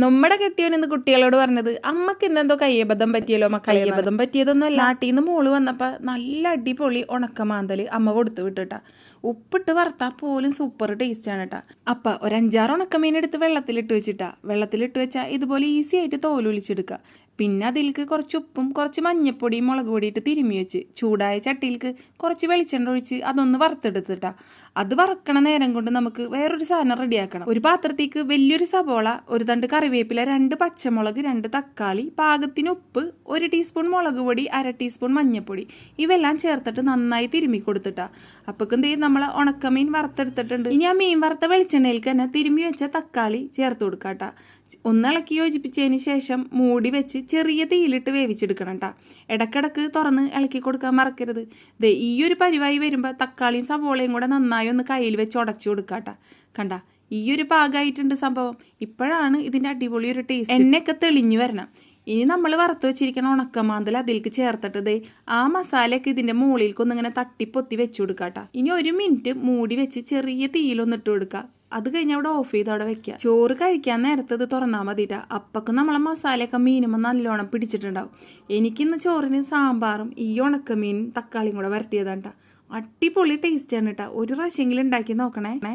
നമ്മുടെ കെട്ടിയോൻ ഇന്ന് കുട്ടികളോട് പറഞ്ഞത് അമ്മയ്ക്ക് ഇന്നെന്തോ കയ്യബദ്ധം പറ്റിയല്ലോ അമ്മ കയ്യബദ്ധം പറ്റിയതൊന്നുമല്ല നിന്ന് മോൾ വന്നപ്പോ നല്ല അടിപൊളി ഉണക്കമാന്തൽ അമ്മ കൊടുത്തു വിട്ടുട്ടാ. ഉപ്പിട്ട് വറുത്താ പോലും സൂപ്പർ ടേസ്റ്റ് ആണ് കേട്ടാ അപ്പ ഒരു അഞ്ചാറ് ഉണക്കമീൻ എടുത്ത് വെള്ളത്തിലിട്ട് വെച്ചിട്ടാ. വെള്ളത്തിലിട്ട് വെച്ചാൽ ഇതുപോലെ ഈസി ആയിട്ട് തോലൊലിച്ചെടുക്കുക പിന്നെ അതിലേക്ക് കുറച്ച് ഉപ്പും കുറച്ച് മഞ്ഞപ്പൊടിയും മുളക് പൊടിയിട്ട് തിരുമ്മി വെച്ച്. ചൂടായ ചട്ടിയിലേക്ക് കുറച്ച് വെളിച്ചെണ്ണ ഒഴിച്ച് അതൊന്ന് വറുത്തെടുത്തിട്ടാ. അത് വറക്കണ നേരം കൊണ്ട് നമുക്ക് വേറൊരു സാധനം റെഡിയാക്കണം. ഒരു പാത്രത്തേക്ക് വലിയൊരു സവോള ഒരു തണ്ട് കറിവേപ്പില രണ്ട് പച്ചമുളക് രണ്ട് തക്കാളി പാകത്തിന് ഉപ്പ് ഒരു ടീസ്പൂൺ മുളക് പൊടി അര ടീസ്പൂൺ മഞ്ഞൾപ്പൊടി ഇവെല്ലാം ചേർത്തിട്ട് നന്നായി തിരുമ്മി കൊടുത്തിട്ടാ. അപ്പൊക്കും തീ നമ്മൾ ഉണക്കമീൻ വറുത്തെടുത്തിട്ടുണ്ട്. ഇനി ആ മീൻ വറുത്ത വെളിച്ചെണ്ണയിലേക്ക് തന്നെ തിരുമ്മി വെച്ച തക്കാളി ചേർത്ത് കൊടുക്കാട്ടാ. ഒന്നിളക്കി യോജിപ്പിച്ചതിന് ശേഷം മൂടി വെച്ച് ചെറിയ തീയിലിട്ട് വേവിച്ചെടുക്കണം കേട്ടോ ഇടക്കിടക്ക് തുറന്ന് ഇളക്കി കൊടുക്കാൻ മറക്കരുത്. ദേ ഈ ഒരു പരിവായി വരുമ്പോൾ തക്കാളിയും സവോളയും കൂടെ നന്നായി ഒന്ന് കയ്യിൽ വെച്ച് ഉടച്ചു കൊടുക്കാട്ടാ കണ്ട ഈ ഒരു പാകമായിട്ടുണ്ട് സംഭവം. ഇപ്പോഴാണ് ഇതിന്റെ അടിപൊളി ഒരു ടേസ്റ്റ് എണ്ണയൊക്കെ തെളിഞ്ഞു വരണം. ഇനി നമ്മൾ വറുത്ത് വെച്ചിരിക്കുന്ന ഉണക്കമാന്തൽ അതിലേക്ക് ചേർത്തിട്ട് ദേ ആ മസാലയൊക്കെ ഇതിന്റെ ഒന്നിങ്ങനെ തട്ടിപ്പൊത്തി വെച്ചു കൊടുക്കാട്ടാ ഇനി ഒരു മിനിറ്റ് മൂടി വെച്ച് ചെറിയ തീയിലൊന്നിട്ട് കൊടുക്കുക അത് കഴിഞ്ഞ് അവിടെ ഓഫ് ചെയ്ത് അവിടെ വെക്കുക ചോറ് കഴിക്കാൻ നേരത്തെ ഇത് തുറന്നാൽ മതിട്ടാ. അപ്പക്ക് നമ്മളെ മസാലയൊക്കെ മീനുമ്പോൾ നല്ലോണം പിടിച്ചിട്ടുണ്ടാവും. എനിക്കിന്ന് ചോറിന് സാമ്പാറും ഈ ഉണക്കമീൻ തക്കാളിയും കൂടെ വരട്ടിയതാണ് കേട്ടോ അടിപൊളി ടേസ്റ്റ് ആണ് കേട്ടോ ഒരു പ്രാവശ്യമെങ്കിലും ഉണ്ടാക്കി നോക്കണേ.